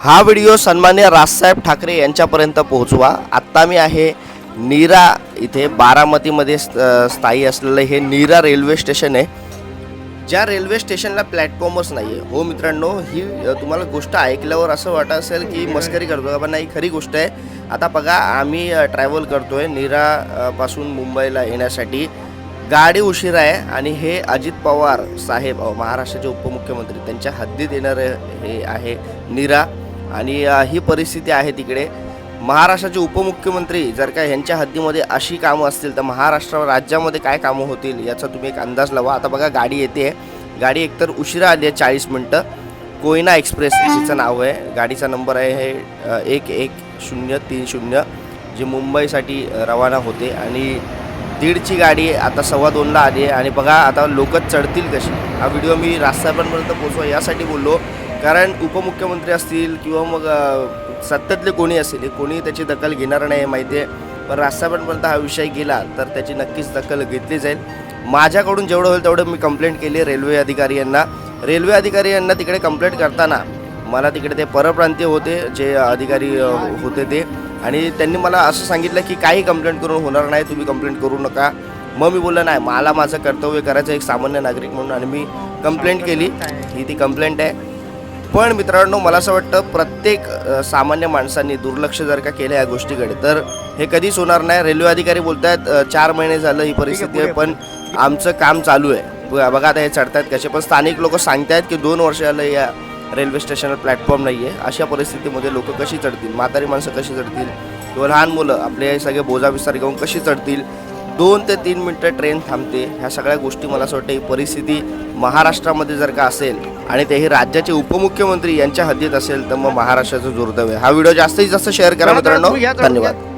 हा व्हिडिओ सन्मान्य राजसाहेब ठाकरे यांच्यापर्यंत पोहोचवा. आत्ता मी आहे नीरा इथे बारामतीमध्ये स्थायी असलेलं हे नीरा रेल्वे स्टेशन आहे. ज्या रेल्वे स्टेशनला प्लॅटफॉर्मच नाही आहे हो मित्रांनो ही तुम्हाला गोष्ट ऐकल्यावर असं वाटत असेल की मस्करी करतो का पण नाही खरी गोष्ट आहे. आता बघा आम्ही ट्रॅव्हल करतो आहे नीरापासून मुंबईला येण्यासाठी. गाडी उशीर आहे आणि हे अजित पवार साहेब महाराष्ट्राचे उपमुख्यमंत्री त्यांच्या हद्दीत येणारं हे आहे नीरा. आणि ही परिस्थिती आहे तिकडे. महाराष्ट्राचे उपमुख्यमंत्री जर का ह्यांच्या हद्दीमध्ये अशी कामं असतील तर महाराष्ट्र राज्यामध्ये काय कामं होतील याचा तुम्ही एक अंदाज लावा. आता बघा गाडी येते. गाडी एकतर उशिरा आली आहे चाळीस मिनटं. कोयना एक्सप्रेस तिचं नाव आहे. गाडीचा नंबर आहे हे एक एक शून्य तीन शून्य जी मुंबईसाठी रवाना होते. आणि दीडची गाडी आता सव्वा दोनला आली आहे. आणि बघा आता लोकच चढतील कशी. हा व्हिडिओ मी राजसाहेबांपर्यंत पोचवा यासाठी बोललो. कारण उपमुख्यमंत्री असतील किंवा मग सत्तेतले कोणी असेल हे कोणी त्याची दखल घेणार नाही हे माहिती आहे. पण राजसाहेबांपर्यंत हा विषय गेला तर त्याची नक्कीच दखल घेतली जाईल. माझ्याकडून जेवढं होईल तेवढं मी कंप्लेंट केली रेल्वे अधिकारी यांना. रेल्वे अधिकारी यांना तिकडे कंप्लेंट करताना मला तिकडे ते परप्रांतीय होते जे अधिकारी होते ते. आणि त्यांनी मला असं सांगितलं की काही कंप्लेंट करून होणार नाही तुम्ही कंप्लेंट करू नका. मग मी बोललं नाही मला माझं कर्तव्य करायचं एक सामान्य नागरिक म्हणून. आणि मी कंप्लेंट केली. ही ती कंप्लेंट आहे. पण मित्रांनो मला असं वाटतं प्रत्येक सामान्य माणसांनी दुर्लक्ष जर का केलं या गोष्टीकडे तर हे कधीच होणार नाही. रेल्वे अधिकारी बोलत आहेत चार महिने झालं ही परिस्थिती आहे पण आमचं काम चालू आहे. बघा आता हे चढतायत कसे पण स्थानिक लोक सांगतायत की दोन वर्ष झालं या रेल्वे स्टेशनवर प्लॅटफॉर्म नाही आहे. अशा परिस्थितीमध्ये लोक कशी चढतील? म्हातारी माणसं कशी चढतील? किंवा लहान मुलं आपले हे सगळे बोजा विस्तार घेऊन कशी चढतील? दोन ते तीन मिनटं ट्रेन थांबते. ह्या सगळ्या गोष्टी मला असं वाटतं ही परिस्थिती महाराष्ट्रामध्ये जर का असेल आणि तेही राज्याचे उपमुख्यमंत्री यांच्या हद्दीत असेल तर मग महाराष्ट्राचं दुर्दैव आहे हा व्हिडिओ जास्तीत जास्त शेअर करा मित्रांनो. धन्यवाद.